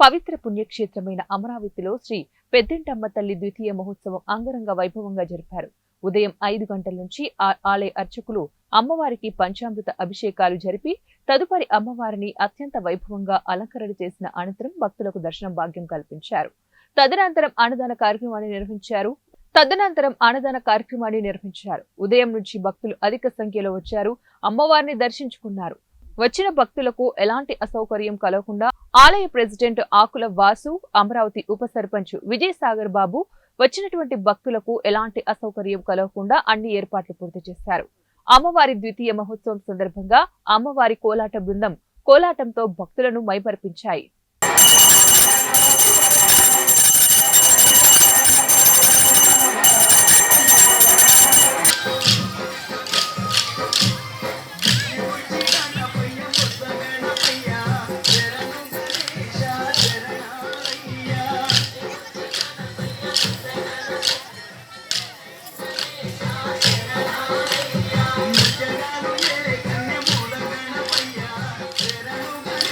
పవిత్ర పుణ్యక్షేత్రమైన అమరావతిలో శ్రీ పెద్దంటమ్మ తల్లి ద్వితీయ మహోత్సవం అంగరంగ వైభవంగా జరిపారు. ఉదయం ఐదు గంటల నుంచి ఆ ఆలయ అర్చకులు అమ్మవారికి పంచామృత అభిషేకాలు జరిపి తదుపరి అమ్మవారిని అత్యంత వైభవంగా అలంకరణ చేసిన అనంతరం భక్తులకు దర్శనం భాగ్యం కల్పించారు. తదనంతరం అన్నదాన కార్యక్రమాన్ని నిర్వహించారు. తదనంతరం అన్నదాన కార్యక్రమాన్ని నిర్వహించారు. ఉదయం నుంచి భక్తులు అధిక సంఖ్యలో వచ్చారు. అమ్మవారిని దర్శించుకున్నారు. వచ్చిన భక్తులకు ఎలాంటి అసౌకర్యం కలగకుండా ఆలయ ప్రెసిడెంట్ ఆకుల వాసు అమరావతి ఉప సర్పంచ్ విజయసాగర్ బాబు వచ్చినటువంటి భక్తులకు ఎలాంటి అసౌకర్యం కలగకుండా అన్ని ఏర్పాట్లు పూర్తి చేశారు. అమ్మవారి ద్వితీయ మహోత్సవం సందర్భంగా అమ్మవారి కోలాట బృందం కోలాటంతో భక్తులను మైమర్పించాయి.